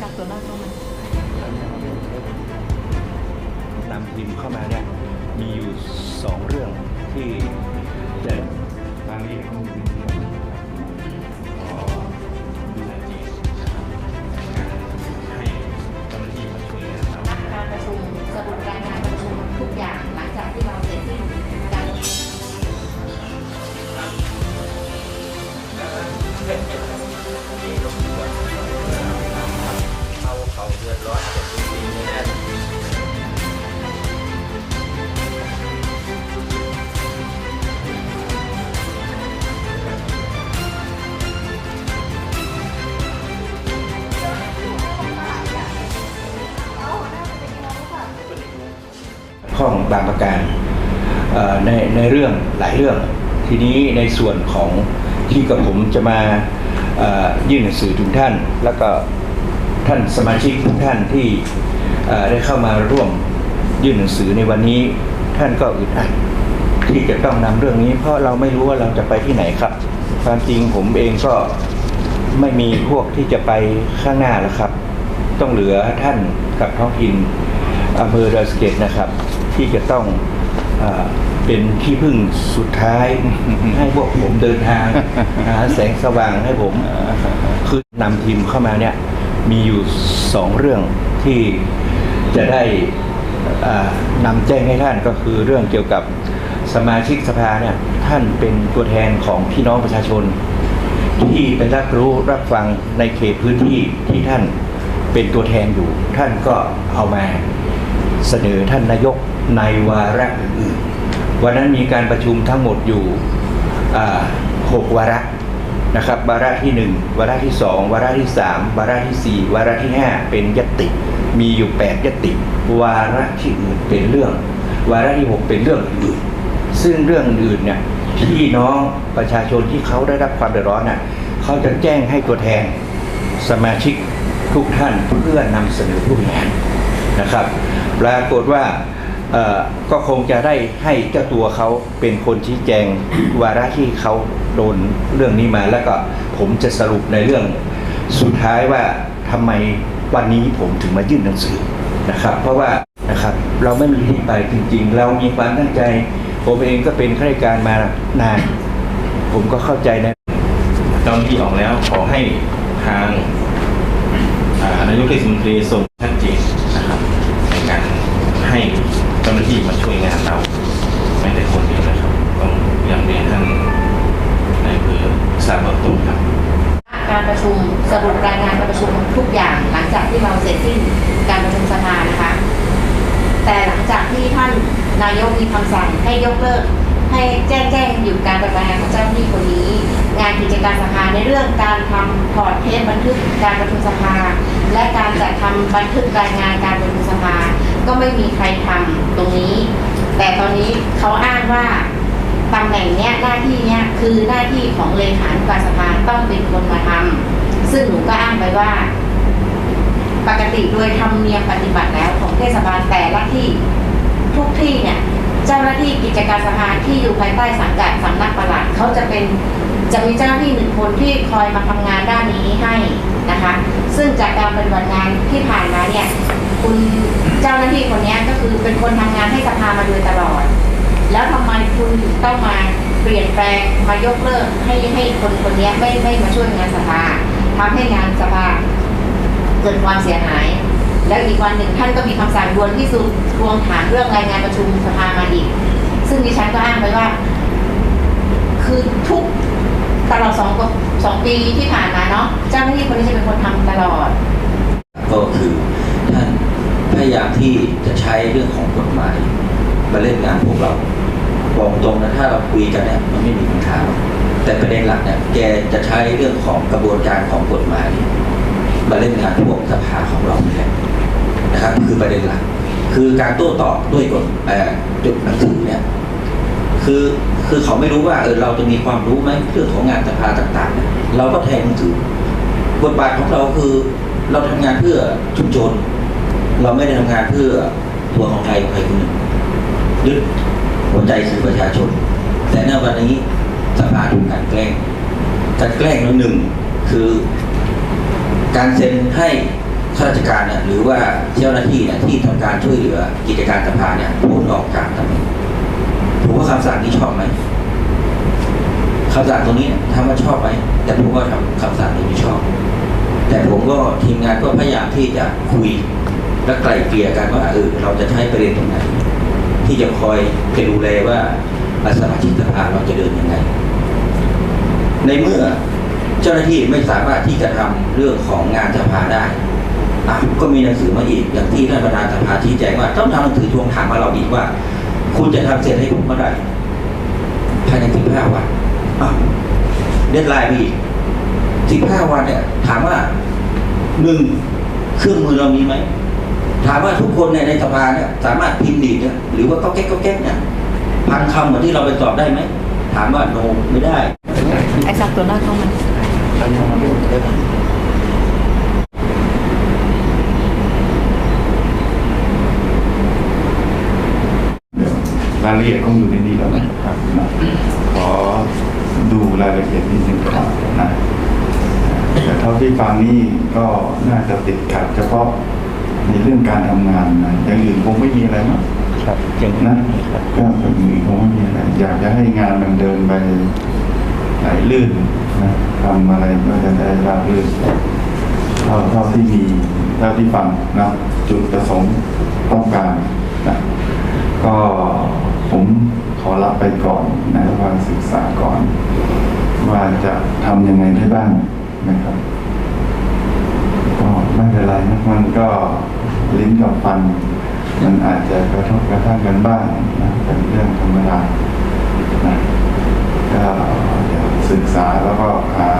จากตัวนอกเข้ามานำทีมเข้ามาเนี่ยมีอยู่สองเรื่องที่จะทางนี้เขาเจ้าหน้าที่มาช่วยงานเราการประชุมสรุปรายงานประชุมทุกอย่างหลังจากที่เราเสร็จสิ้นการประชุมเขา เดือดร้อนกับจริงๆเลยนะข้องบางประการในในเรื่องหลายเรื่อง ทีนี้ในส่วนของที่กับผมจะมายื่นหนังสือถึงท่าน แล้วก็ ท่านสมาชิกทุกท่านที่ได้เข้ามาร่วมยื่นหนังสือในวันนี้ท่านก็อึดอัดที่จะต้องนำเรื่องนี้ เพราะเราไม่รู้ว่าเราจะไปที่ไหนครับ ความจริงผมเองก็ไม่มีพวกที่จะไปข้างหน้าแล้วครับ ต้องเหลือท่านกับท้องถิ่นอำเภอดอยสเก็ดนะครับ ที่จะต้องเออเป็นที่พึ่งสุดท้าย ให้พวกผมเดินทางหาแสงสว่างให้ผมคือนำทีมเข้ามาเนี่ย มีอยู่สองเรื่องที่จะได้นำแจ้งให้ท่านก็คือเรื่องเกี่ยวกับสมาชิกสภาเนี่ยท่านเป็นตัวแทนของพี่น้องประชาชน ที่ไปรับรู้รับฟังในเขตพื้นที่ที่ท่านเป็นตัวแทนอยู่ ท่านก็เอามาเสนอท่านนายกในวาระอื่นๆวันนั้นมีการประชุมทั้งหมดอยู่หกวาระ นะครับวาระที่หนึ่งวาระที่สองวาระที่สามวาระที่สี่วาระที่ห้าเป็นยติ มีอยู่แปดยติ วาระที่อื่นเป็นเรื่อง วาระที่หกเป็นเรื่องอื่น ซึ่งเรื่องอื่นเนี่ยพี่น้องประชาชนที่เขาได้รับความเดือดร้อนน่ะเขาจะแจ้งให้ตัวแทนสมาชิกทุกท่านเพื่อนำเสนอผู้บริหารนะครับปรากฏว่า ก็คงจะได้ให้เจ้าตัวเขาเป็นคนชี้แจงวาระที่เขาโดนเรื่องนี้มา แล้วก็ผมจะสรุปในเรื่องสุดท้ายว่าทำไมวันนี้ผมถึงมายื่นหนังสือนะครับ เพราะว่านะครับเราไม่มีที่ไปจริง ๆ เรามีความตั้งใจ ผมเองก็เป็นข้าราชการมานาน ผมก็เข้าใจในเจ้าหน้าที่ออกแล้วขอให้ทางอ่านายกเทศมนตรีส่งชัดเจนนะครับในการ ให้เจ้าหน้าที่มาช่วยงานเราไม่แต่คนเดียวนะครับต้องยังเรียนท่านในายอำเภอทราบเบื้องต้นครับ การประชุมสรุปรายงานการประชุมทุกอย่างหลังจากที่เราเสร็จสิ้นการประชุมสภานะคะ แต่หลังจากที่ท่านนายกมีคำสั่งให้ยกเลิก ให้แจ้งแจ้งหยุดการปฏิบัติงานของเจ้าหน้าที่คนนี้ งานกิจการสภาในเรื่องการทำพอร์ตเทปบันทึกการประชุมสภา และการจัดทำบันทึกรายงานการประชุมสภา ก็ไม่มีใครทำตรงนี้ แต่ตอนนี้เขาอ้างว่าตำแหน่งเนี้ยหน้าที่เนี้ยคือหน้าที่ของเลขานุการสภาต้องเป็นคนมาทำซึ่งหนูก็อ้างไปว่า ปกติโดยธรรมเนียมปฏิบัติแล้วของเทศบาลแต่ละที่ทุกที่เนี่ย เจ้าหน้าที่กิจการสภาที่อยู่ภายใต้สังกัดสำนักปลัดเขาจะเป็น จะมีเจ้าหน้าที่หนึ่งคนที่คอยมาทำงานด้านนี้ให้นะคะ ซึ่งจากการปฏิบัติงานที่ผ่านมาเนี่ยคุณเจ้าหน้าที่คนนี้ก็คือเป็นคนทำงานให้สภามาโดยตลอด แล้วทำไมคุณถึงต้องมาเปลี่ยนแปลงมายกเลิกให้ให้คนคนนี้ไม่ไม่มาช่วยงานสภาทำให้งานสภาเกิดความเสียหาย แล้วอีกวันหนึ่งท่านก็มีคำสั่งด่วนที่สุดทวงถามเรื่องรายงานประชุมสภามาอีกซึ่งดิฉันก็อ้างไปว่า คือทุก ตลอดสองสองปีที่ผ่านมาเนาะเจ้าหน้าที่คนนี้จะเป็นคนทำตลอด ก็คือท่านพยายามที่จะใช้เรื่องของกฎหมายมาเล่นงานพวกเราบอกตรงนะถ้าเราคุยกันเนี่ยมันไม่มีปัญหาแต่ประเด็นหลักเนี่ยแกจะใช้เรื่องของกระบวนการของกฎหมาย มาเล่นงานพวกสภาของเราเนี่ยนะครับ คือประเด็นหลัก คือการโต้ตอบด้วยกฎเอ่จุดหนังสือเนี่ย คือคือเขาไม่รู้ว่าเออเราจะมีความรู้ไหมเรื่องของงานสภาต่างๆ เราก็แทนถือบทบาทของเราคือเราทำงานเพื่อชุมชน เราไม่ได้ทำงานเพื่อตัวของใครของใครคนหนึ่งยึดหัวใจคือประชาชน แต่ในวันนี้สภาถูกกลันแกล้งกลันแกล้งแล้วหนึ่งคือ การเซ็นให้ข้าราชการเนี่ยหรือว่าเจ้าหน้าที่เนี่ยที่ทำการช่วยเหลือกิจการสภาเนี่ยพ้นออกจากตำแหน่ง ผมว่าคำสั่งนี้ชอบไหมคำสั่งตรงนี้ถามว่าชอบไหมแต่ผมก็ทำคำสั่งนี้ไม่ชอบ แต่ผมก็ทีมงานก็พยายามที่จะคุยและไกล่เกลี่ยกันว่าเออเราจะใช้ประเด็นตรงไหนที่จะคอยจะดูแลว่าสมาชิกสภาเราจะเดินยังไง ในเมื่อเจ้าหน้าที่ไม่สามารถที่จะทำเรื่องของงานสภาได้ก็มีหนังสือมาอีกอย่างที่ท่านประธานสภาชี้แจงว่าต้องทำหนังสือทวงถามมาเราอีกว่า คุณจะทำเสร็จให้ผมเมื่อไหร่ภายในสิบห้าวันอะเดนไลน์มีสิบห้าวันเนี่ย ถามว่าหนึ่งเครื่องมือเรามีไหมถามว่าทุกคนเนี่ยในสภาเนี่ยสามารถพิมพ์ดีดเนี่ยหรือว่าก็แก๊กก็แก๊กเนี่ยพันคำเหมือนที่เราไปสอบได้ไหมถามว่าโนไม่ได้ไอ้สักตัวหน้าเข้ามา รายละเอียดคงอยู่ในนี้แล้วนะครับนะขอดูรายละเอียดนิดนึงก่อนนะแต่เท่าที่ฟังนี่ก็น่าจะติดขัดเฉพาะในเรื่องการทำงานนะอย่างอื่นคงไม่มีอะไรมั้งครับอย่างนะนี้ครับก็อย่างอื่นคงไม่มีอะไรอยากจะให้งานมันเดินไปไหลลื่นนะทำอะไรก็จะได้ราบรื่นเท่าเท่าที่มีเท่าที่ฟังนะจุดประสงค์ต้องการนะก็ ผมขอรับไปก่อนนะว่าศึกษาก่อน ว่าจะทำยังไงได้บ้างนะครับก็ไม่เป็นไรนะมันก็ลิ้นกับฟัน มันอาจจะกระทบกระทั่งกันบ้างนะเป็นเรื่องธรรมดานะก็ศึกษาแล้วก็หา